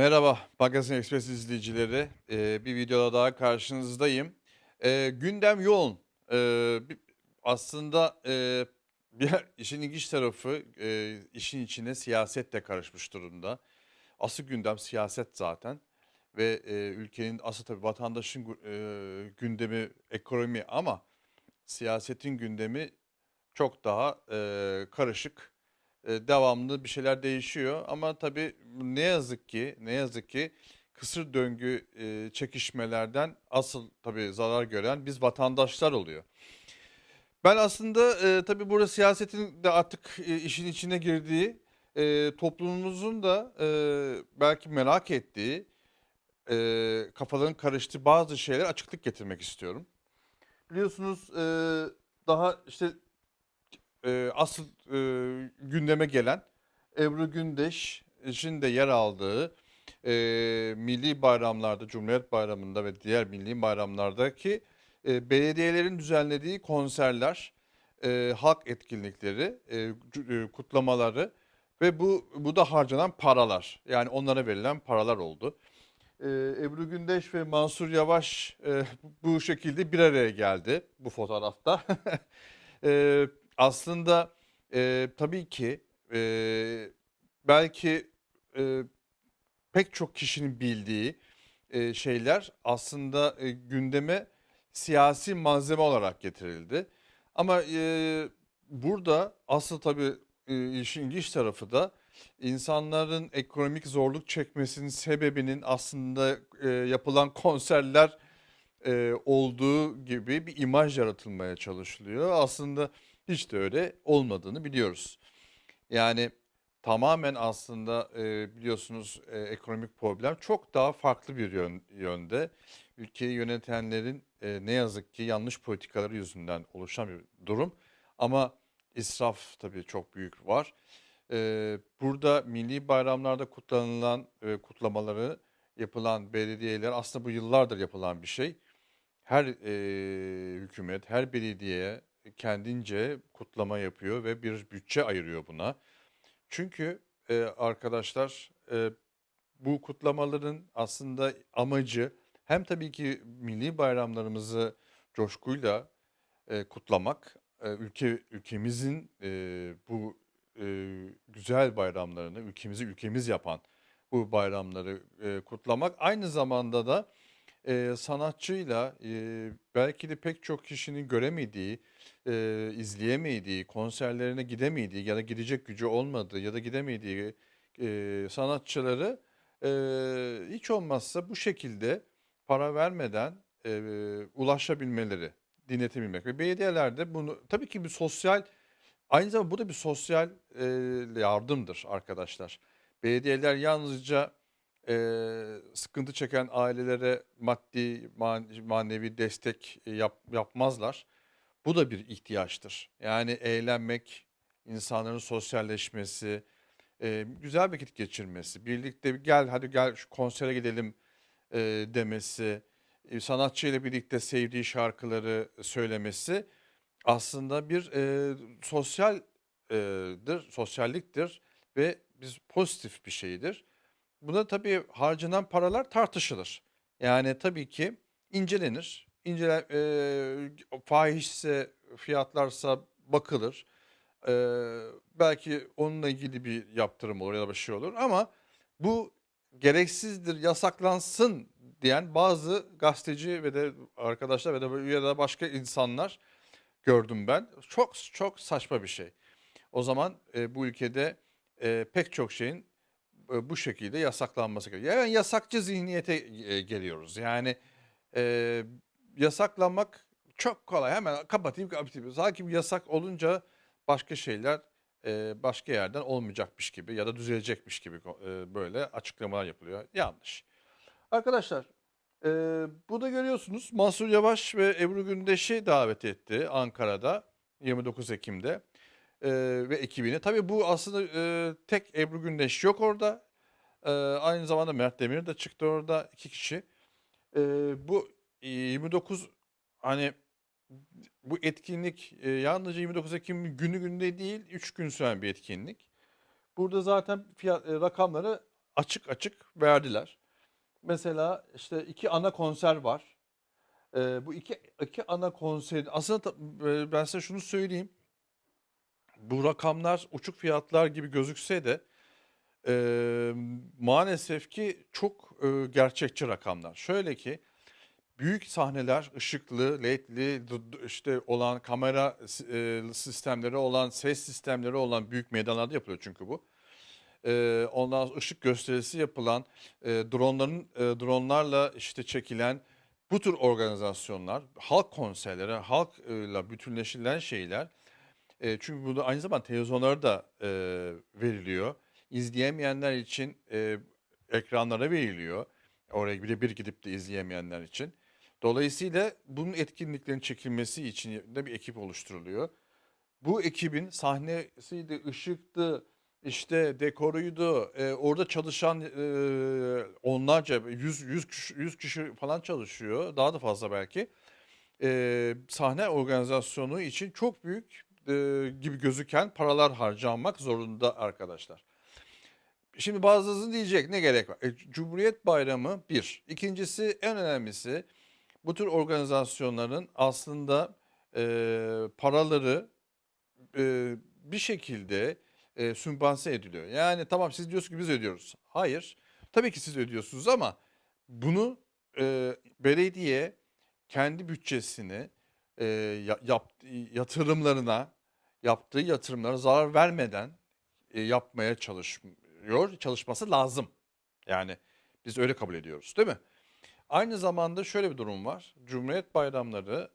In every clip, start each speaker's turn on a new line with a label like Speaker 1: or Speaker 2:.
Speaker 1: Merhaba Magazin Express izleyicileri. Ee, bir videoda daha karşınızdayım. Ee, gündem yoğun. Ee, aslında e, bir işin ilginç tarafı e, işin içine siyaset de karışmış durumda. Asıl gündem siyaset zaten ve e, ülkenin asıl tabii vatandaşın e, gündemi ekonomi ama siyasetin gündemi çok daha e, karışık. E, devamlı bir şeyler değişiyor ama tabii ne yazık ki ne yazık ki kısır döngü e, çekişmelerden asıl tabii zarar gören biz vatandaşlar oluyor. Ben aslında e, tabii burada siyasetin de artık e, işin içine girdiği, toplumumuzun da belki merak ettiği, kafaların karıştığı bazı şeyler açıklık getirmek istiyorum. Biliyorsunuz daha işte e, asıl e, gündeme gelen Ebru Gündeş'in de yer aldığı e, milli bayramlarda, Cumhuriyet Bayramı'nda ve diğer milli bayramlardaki e, belediyelerin düzenlediği konserler, e, halk etkinlikleri, e, e, kutlamaları ve bu bu da harcanan paralar. Yani onlara verilen paralar oldu. E, Ebru Gündeş ve Mansur Yavaş e, bu şekilde bir araya geldi bu fotoğrafta. E, aslında e, tabii ki e, belki e, pek çok kişinin bildiği e, şeyler aslında e, gündeme siyasi malzeme olarak getirildi. Ama e, burada asıl tabii e, işin ilginç tarafı da insanların ekonomik zorluk çekmesinin sebebinin aslında e, yapılan konserler e, olduğu gibi bir imaj yaratılmaya çalışılıyor. Aslında hiç de öyle olmadığını biliyoruz. Yani tamamen aslında e, biliyorsunuz e, ekonomik problem çok daha farklı bir yön- yönde. Ülkeyi yönetenlerin e, ne yazık ki yanlış politikaları yüzünden oluşan bir durum. Ama israf tabii çok büyük var. E, burada milli bayramlarda kutlanılan e, kutlamaları yapılan belediyeler aslında bu yıllardır yapılan bir şey. Her e, hükümet, her belediye kendince kutlama yapıyor ve bir bütçe ayırıyor buna. Çünkü e, arkadaşlar e, bu kutlamaların aslında amacı hem tabii ki milli bayramlarımızı coşkuyla e, kutlamak, e, ülke ülkemizin e, bu e, güzel bayramlarını, ülkemizi ülkemiz yapan bu bayramları e, kutlamak, aynı zamanda da e, sanatçıyla e, belki de pek çok kişinin göremediği, e, izleyemediği, konserlerine gidemediği ya da gidecek gücü olmadığı ya da gidemediği e, sanatçıları e, hiç olmazsa bu şekilde para vermeden e, ulaşabilmeleri, dinletebilmek ve belediyeler de bunu tabii ki bir sosyal aynı zamanda bu da bir sosyal e, yardımdır arkadaşlar. Belediyeler yalnızca e, sıkıntı çeken ailelere maddi man- manevi destek e, yap, yapmazlar. Bu da bir ihtiyaçtır. Yani eğlenmek, insanların sosyalleşmesi, e, güzel vakit geçirmesi, birlikte gel hadi gel şu konsere gidelim e, demesi, e, sanatçıyla birlikte sevdiği şarkıları söylemesi aslında bir e, sosyaldir, sosyalliktir ve biz pozitif bir şeydir. Buna tabii harcanan paralar tartışılır. Yani tabii ki incelenir. İncele, e, fahişse, fiyatlarsa bakılır. E, belki onunla ilgili bir yaptırım olur ya da bir şey olur. Ama bu gereksizdir, yasaklansın diyen bazı gazeteci ve de arkadaşlar ve de ya da başka insanlar gördüm ben. Çok çok saçma bir şey. O zaman e, bu ülkede e, pek çok şeyin bu şekilde yasaklanması gerekiyor. Yani yasakçı zihniyete e, geliyoruz. Yani e, yasaklanmak çok kolay. Hemen kapatayım kapatayım. Sanki yasak olunca başka şeyler e, başka yerden olmayacakmış gibi ya da düzelecekmiş gibi e, böyle açıklamalar yapılıyor. Yanlış. Arkadaşlar e, burada görüyorsunuz Mansur Yavaş ve Ebru Gündeş'i davet etti Ankara'da 29 Ekim'de e, ve ekibini. Tabii bu aslında e, tek Ebru Gündeş yok orada. E, aynı zamanda Mert Demir de çıktı orada iki kişi. E, bu e, 29 hani bu etkinlik e, yalnızca 29 Ekim günü günde değil 3 gün süren bir etkinlik. Burada zaten fiyat, e, rakamları açık açık verdiler. Mesela işte iki ana konser var. Ee, bu iki, iki ana konserin aslında e, ben size şunu söyleyeyim. Bu rakamlar uçuk fiyatlar gibi gözükse de e, maalesef ki çok e, gerçekçi rakamlar. Şöyle ki büyük sahneler, ışıklı, ledli, işte olan kamera e, sistemleri olan, ses sistemleri olan büyük meydanlarda yapılıyor çünkü bu. E, ondan sonra ışık gösterisi yapılan, e, dronların e, dronlarla işte çekilen bu tür organizasyonlar, halk konserleri, halkla bütünleşilen şeyler. Çünkü burada aynı zamanda televizyonlara da veriliyor. İzleyemeyenler için ekranlara veriliyor. Oraya birebir gidip de izleyemeyenler için. Dolayısıyla bunun etkinliklerin çekilmesi için de bir ekip oluşturuluyor. Bu ekibin sahnesiydi, ışıktı, işte dekoruydu. e, orada çalışan onlarca, 100, 100, kişi, 100 kişi falan çalışıyor. Daha da fazla belki. Sahne organizasyonu için çok büyük gibi gözüken paralar harcanmak zorunda arkadaşlar. Şimdi bazısı diyecek ne gerek var? E, Cumhuriyet Bayramı bir. İkincisi en önemlisi bu tür organizasyonların aslında e, paraları e, bir şekilde e, sübvanse ediliyor. Yani tamam siz diyorsunuz ki biz ödüyoruz. Hayır. Tabii ki siz ödüyorsunuz ama bunu e, belediye kendi bütçesini e, ya- yap, yatırımlarına yaptığı yatırımlara zarar vermeden e, yapmaya çalışıyor. Çalışması lazım. Yani biz öyle kabul ediyoruz değil mi? Aynı zamanda şöyle bir durum var. Cumhuriyet bayramları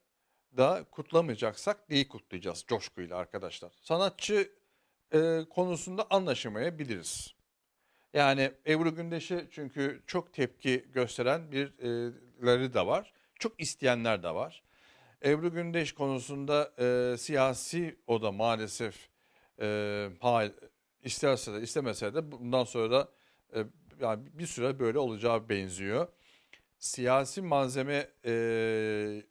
Speaker 1: da kutlamayacaksak neyi kutlayacağız coşkuyla arkadaşlar? Sanatçı e, konusunda anlaşamayabiliriz. Yani Ebru Gündeş'e çünkü çok tepki gösteren birileri de var. Çok isteyenler de var. Ebru Gündeş konusunda e, siyasi o da maalesef e, hal, isterse de istemese de bundan sonra da e, yani bir süre böyle olacağı benziyor. Siyasi malzeme e,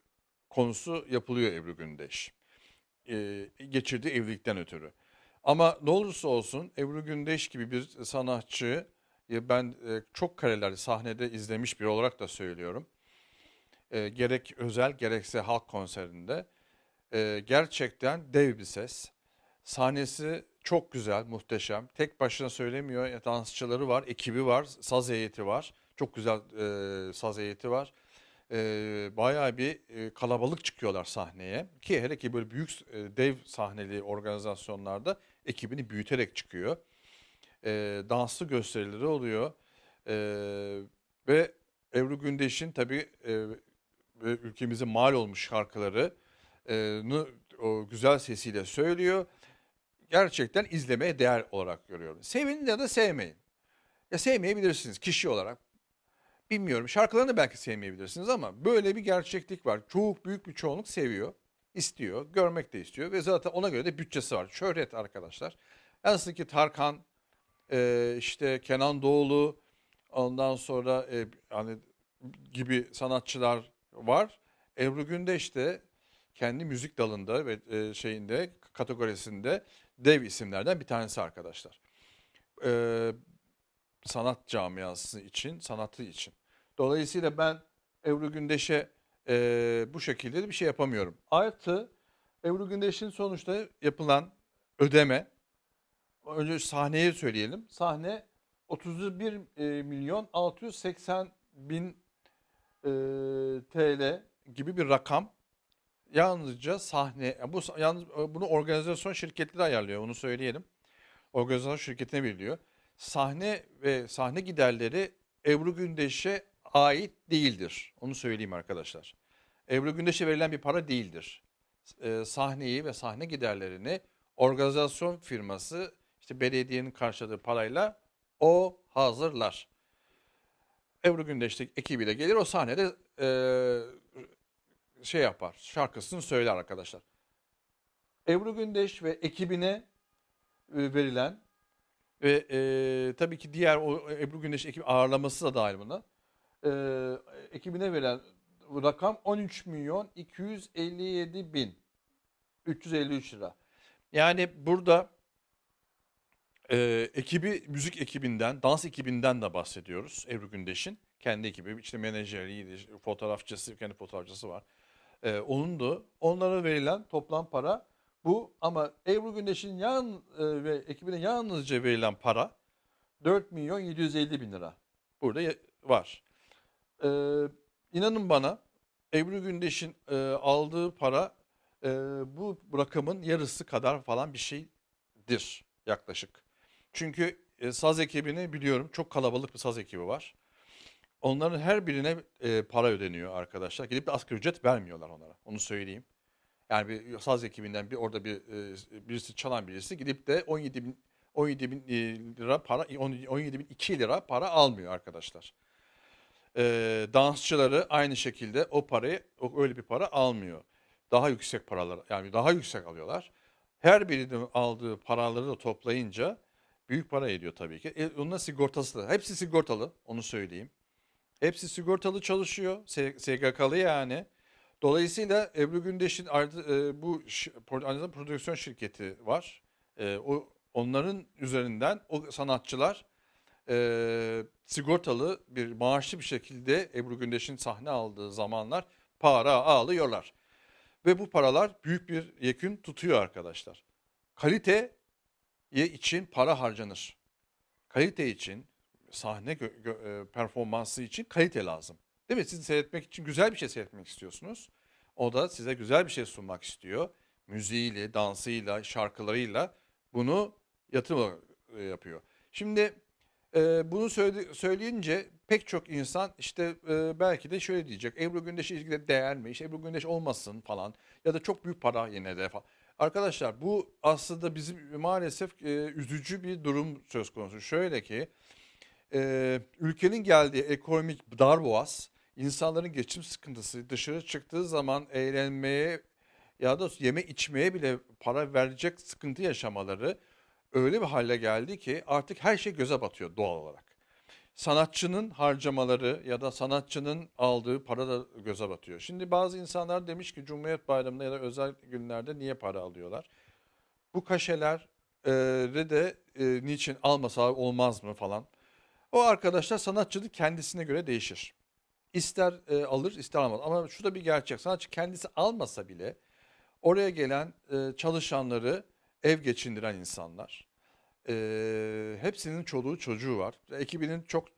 Speaker 1: konusu yapılıyor Ebru Gündeş. E, geçirdiği evlilikten ötürü. Ama ne olursa olsun Ebru Gündeş gibi bir sanatçı ben e, çok kareler sahnede izlemiş biri olarak da söylüyorum. E, gerek özel gerekse halk konserinde e, gerçekten dev bir ses. Sahnesi çok güzel, muhteşem. Tek başına söylemiyor. Dansçıları var, ekibi var, saz heyeti var. Çok güzel e, saz heyeti var. E, bayağı bir e, kalabalık çıkıyorlar sahneye. Ki hele ki böyle büyük e, dev sahneli organizasyonlarda ekibini büyüterek çıkıyor. E, danslı gösterileri oluyor. E, ve Ebru Gündeş'in tabii e, ve ülkemizin mal olmuş şarkılarını o güzel sesiyle söylüyor. Gerçekten izlemeye değer olarak görüyorum. Sevin ya da sevmeyin. Ya sevmeyebilirsiniz kişi olarak. Bilmiyorum şarkılarını belki sevmeyebilirsiniz ama böyle bir gerçeklik var. Çok büyük bir çoğunluk seviyor, istiyor, görmek de istiyor ve zaten ona göre de bütçesi var. Şöhret arkadaşlar. Nasıl ki Tarkan, e, işte Kenan Doğulu, ondan sonra e, hani gibi sanatçılar var. Ebru Gündeş de kendi müzik dalında ve e, şeyinde kategorisinde dev isimlerden bir tanesi arkadaşlar. E, sanat camiası için, sanatı için. Dolayısıyla ben Ebru Gündeş'e e, bu şekilde de bir şey yapamıyorum. Artı Ebru Gündeş'in sonuçta yapılan ödeme, önce sahneyi söyleyelim. Sahne 31 e, milyon 680 bin e, TL gibi bir rakam. Yalnızca sahne, bu yalnız e, bunu organizasyon şirketleri ayarlıyor, onu söyleyelim. Organizasyon şirketine veriliyor. Sahne ve sahne giderleri Ebru Gündeş'e ait değildir. Onu söyleyeyim arkadaşlar. Ebru Gündeş'e verilen bir para değildir. E, sahneyi ve sahne giderlerini organizasyon firması işte belediyenin karşıladığı parayla o hazırlar. Ebru Gündeş de ekibiyle gelir o sahnede e, şey yapar, şarkısını söyler arkadaşlar. Ebru Gündeş ve ekibine e, verilen ve e, tabii ki diğer o Ebru Gündeş ekibi ağırlaması da dahil buna. E, ekibine verilen rakam 13 milyon 257 bin 353 lira. Yani burada Ee, ekibi, müzik ekibinden, dans ekibinden de bahsediyoruz Ebru Gündeş'in. Kendi ekibi, işte menajeriydi, fotoğrafçısı, kendi fotoğrafçısı var. Ee, onun da onlara verilen toplam para bu ama Ebru Gündeş'in yan e, ve ekibine yalnızca verilen para 4 milyon 750 bin lira. Burada var. Ee, inanın bana Ebru Gündeş'in e, aldığı para e, bu rakamın yarısı kadar falan bir şeydir yaklaşık. Çünkü e, saz ekibini biliyorum çok kalabalık bir saz ekibi var. Onların her birine e, para ödeniyor arkadaşlar. Gidip de asgari ücret vermiyorlar onlara. Onu söyleyeyim. Yani bir saz ekibinden bir orada bir e, birisi çalan birisi gidip de 17 bin 17 bin lira para 17 bin 2 lira para almıyor arkadaşlar. E, dansçıları aynı şekilde o parayı o, öyle bir para almıyor. Daha yüksek paralar yani daha yüksek alıyorlar. Her birinin aldığı paraları da toplayınca büyük para ediyor tabii ki. E, onun sigortası da. Hepsi sigortalı onu söyleyeyim. Hepsi sigortalı çalışıyor. SGK'lı yani. Dolayısıyla Ebru Gündeş'in e, bu aynı prodüksiyon şirketi var. E, o onların üzerinden o sanatçılar e, sigortalı bir maaşlı bir şekilde Ebru Gündeş'in sahne aldığı zamanlar para alıyorlar. Ve bu paralar büyük bir yekün tutuyor arkadaşlar. Kalite için para harcanır. Kalite için, sahne e, performansı için kalite lazım. Değil mi? Siz seyretmek için güzel bir şey seyretmek istiyorsunuz. O da size güzel bir şey sunmak istiyor. Müziğiyle, dansıyla, şarkılarıyla bunu yatırım e, yapıyor. Şimdi e, bunu söyledi- söyleyince pek çok insan işte e, belki de şöyle diyecek. Ebru Gündeş'e ilgili değer mi? İşte Ebru Gündeş olmasın falan. Ya da çok büyük para yine de falan. Arkadaşlar bu aslında bizim maalesef e, üzücü bir durum söz konusu. Şöyle ki e, ülkenin geldiği ekonomik darboğaz, insanların geçim sıkıntısı, dışarı çıktığı zaman eğlenmeye ya da yeme içmeye bile para verecek sıkıntı yaşamaları öyle bir hale geldi ki artık her şey göze batıyor doğal olarak. Sanatçının harcamaları ya da sanatçının aldığı para da göze batıyor. Şimdi bazı insanlar demiş ki Cumhuriyet Bayramı'nda ya da özel günlerde niye para alıyorlar? Bu kaşeler e, de e, niçin almasa olmaz mı falan. O arkadaşlar sanatçının kendisine göre değişir. İster e, alır ister almaz. Ama şu da bir gerçek. Sanatçı kendisi almasa bile oraya gelen e, çalışanları ev geçindiren insanlar. E, hepsinin çoluğu çocuğu var. Ekibinin çok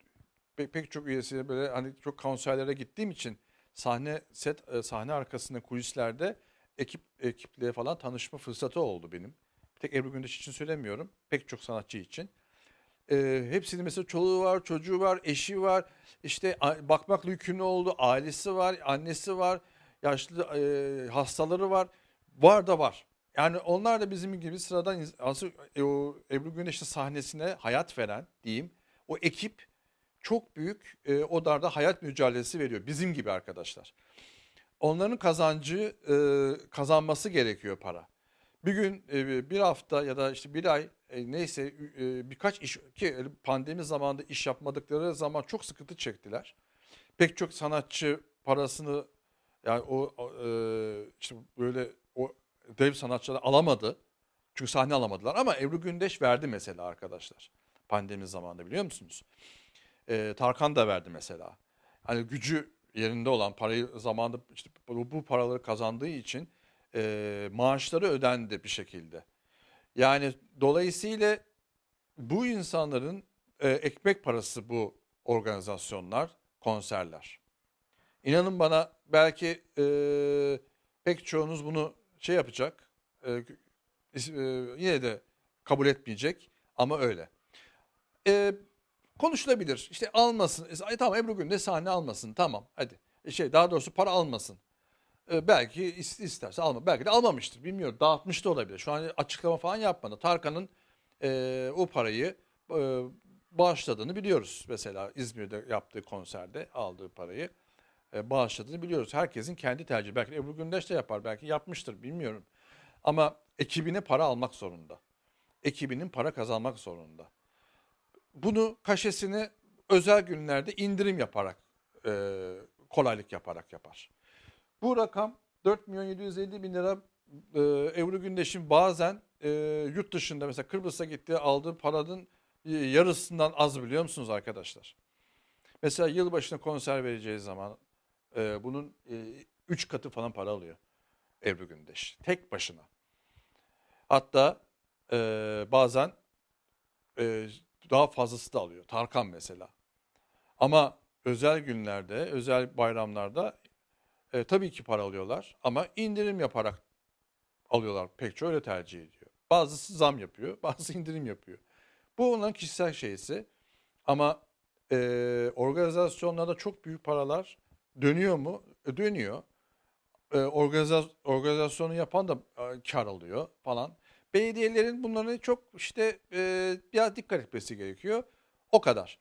Speaker 1: pek, pek çok üyesi böyle hani çok konserlere gittiğim için sahne set e, sahne arkasında kulislerde ekip ekiple falan tanışma fırsatı oldu benim. Bir tek Ebru Gündeş için söylemiyorum. Pek çok sanatçı için. E, hepsinin mesela çoluğu var, çocuğu var, eşi var. İşte bakmakla yükümlü olduğu ailesi var, annesi var, yaşlı e, hastaları var. Var da var. Yani onlar da bizim gibi sıradan asıl e, Ebru Gündeş'in sahnesine hayat veren diyeyim. O ekip çok büyük e, o darda hayat mücadelesi veriyor. Bizim gibi arkadaşlar. Onların kazancı e, kazanması gerekiyor para. Bir gün e, bir hafta ya da işte bir ay e, neyse e, birkaç iş ki pandemi zamanında iş yapmadıkları zaman çok sıkıntı çektiler. Pek çok sanatçı parasını yani o e, işte böyle dev sanatçılar alamadı. Çünkü sahne alamadılar ama Ebru Gündeş verdi mesela arkadaşlar. Pandemi zamanında biliyor musunuz? E, Tarkan da verdi mesela. Hani gücü yerinde olan parayı zamanında işte bu, bu paraları kazandığı için e, maaşları ödendi bir şekilde. Yani dolayısıyla bu insanların e, ekmek parası bu organizasyonlar, konserler. İnanın bana belki e, pek çoğunuz bunu şey yapacak, e, e, yine de kabul etmeyecek ama öyle. E, konuşulabilir. İşte almasın. E, tamam Ebru Gündeş sahne almasın. Tamam hadi. E, şey daha doğrusu para almasın. E, belki is- isterse alma. Belki de almamıştır. Bilmiyorum. Dağıtmış da olabilir. Şu an açıklama falan yapmadı. Tarkan'ın e, o parayı e, bağışladığını biliyoruz. Mesela İzmir'de yaptığı konserde aldığı parayı e, bağışladığını biliyoruz. Herkesin kendi tercihi. Belki Ebru Gündeş de yapar. Belki yapmıştır. Bilmiyorum. Ama ekibine para almak zorunda. Ekibinin para kazanmak zorunda. Bunu kaşesini özel günlerde indirim yaparak, e, kolaylık yaparak yapar. Bu rakam 4 milyon 750 bin lira e, Ebru Gündeş'in bazen e, yurt dışında mesela Kıbrıs'a gitti aldığı paranın e, yarısından az biliyor musunuz arkadaşlar? Mesela yılbaşına konser vereceği zaman e, bunun 3 katı falan para alıyor Ebru Gündeş. Tek başına. Hatta e, bazen e, daha fazlası da alıyor. Tarkan mesela. Ama özel günlerde, özel bayramlarda e, tabii ki para alıyorlar ama indirim yaparak alıyorlar. Pek çok öyle tercih ediyor. Bazısı zam yapıyor, bazısı indirim yapıyor. Bu onların kişisel şeysi. Ama e, organizasyonlarda çok büyük paralar dönüyor mu? E, dönüyor. E, organiza- organizasyonu yapan da e, kar alıyor falan. Belediyelerin bunları çok işte e, biraz dikkat etmesi gerekiyor. O kadar.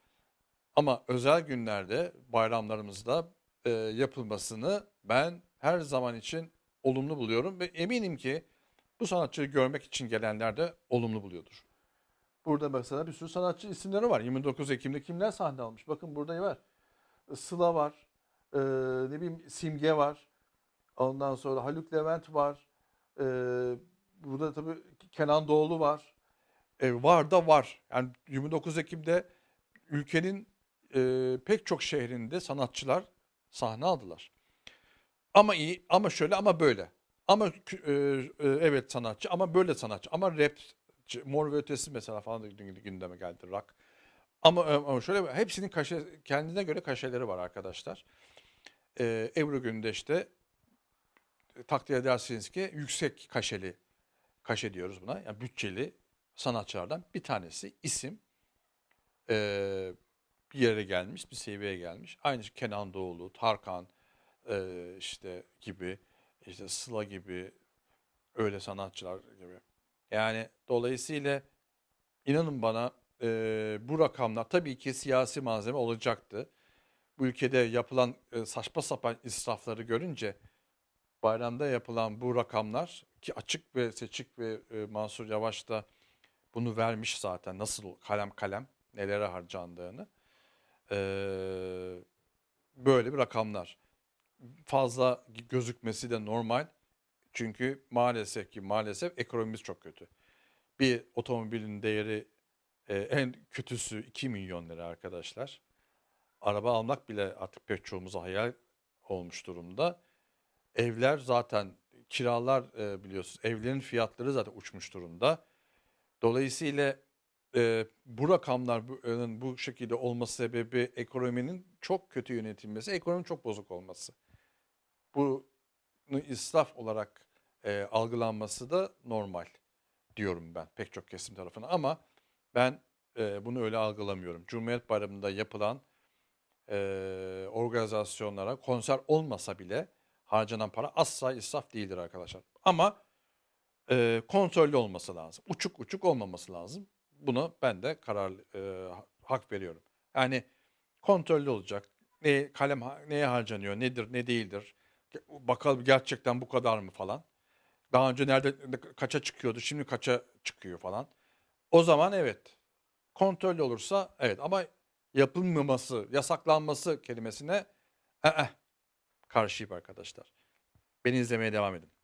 Speaker 1: Ama özel günlerde, bayramlarımızda e, yapılmasını ben her zaman için olumlu buluyorum ve eminim ki bu sanatçıyı görmek için gelenler de olumlu buluyordur. Burada mesela bir sürü sanatçı isimleri var. 29 Ekim'de kimler sahne almış? Bakın burada var. Sıla var. E, ne bileyim Simge var. Ondan sonra Haluk Levent var. E, burada tabii Kenan Doğulu var. E, var da var. Yani 29 Ekim'de ülkenin e, pek çok şehrinde sanatçılar sahne aldılar. Ama iyi, ama şöyle, ama böyle. Ama e, e, evet sanatçı, ama böyle sanatçı. Ama rap, Mor ve Ötesi mesela falan da gün- gündeme geldi rock. Ama, ama şöyle hepsinin kaşe, kendine göre kaşeleri var arkadaşlar. E, Ebru Gündeş'te takdir edersiniz ki yüksek kaşeli kaşe diyoruz buna. Yani bütçeli sanatçılardan bir tanesi isim e, bir yere gelmiş, bir seviyeye gelmiş. Aynı şey Kenan Doğulu, Tarkan e, işte gibi, işte Sıla gibi öyle sanatçılar gibi. Yani dolayısıyla inanın bana e, bu rakamlar tabii ki siyasi malzeme olacaktı. Bu ülkede yapılan e, saçma sapan israfları görünce bayramda yapılan bu rakamlar ki açık ve seçik ve e, Mansur Yavaş da bunu vermiş zaten nasıl kalem kalem nelere harcandığını. Ee, böyle bir rakamlar. Fazla gözükmesi de normal. Çünkü maalesef ki maalesef ekonomimiz çok kötü. Bir otomobilin değeri e, en kötüsü 2 milyon lira arkadaşlar. Araba almak bile artık pek çoğumuza hayal olmuş durumda. Evler zaten kiralar e, biliyorsunuz evlerin fiyatları zaten uçmuş durumda. Dolayısıyla e, bu rakamlar bu, e, bu şekilde olması sebebi ekonominin çok kötü yönetilmesi, ekonominin çok bozuk olması. Bunu israf olarak e, algılanması da normal diyorum ben pek çok kesim tarafına. Ama ben e, bunu öyle algılamıyorum. Cumhuriyet Bayramı'nda yapılan e, organizasyonlara konser olmasa bile harcanan para asla israf değildir arkadaşlar. Ama e, kontrollü olması lazım. Uçuk uçuk olmaması lazım. Buna ben de karar e, hak veriyorum. Yani kontrollü olacak. Ne kalem neye harcanıyor, nedir, ne değildir. Bakalım gerçekten bu kadar mı falan. Daha önce nerede ne- kaça çıkıyordu, şimdi kaça çıkıyor falan. O zaman evet. Kontrollü olursa evet ama yapılmaması, yasaklanması kelimesine eh, karşıyım arkadaşlar. Beni izlemeye devam edin.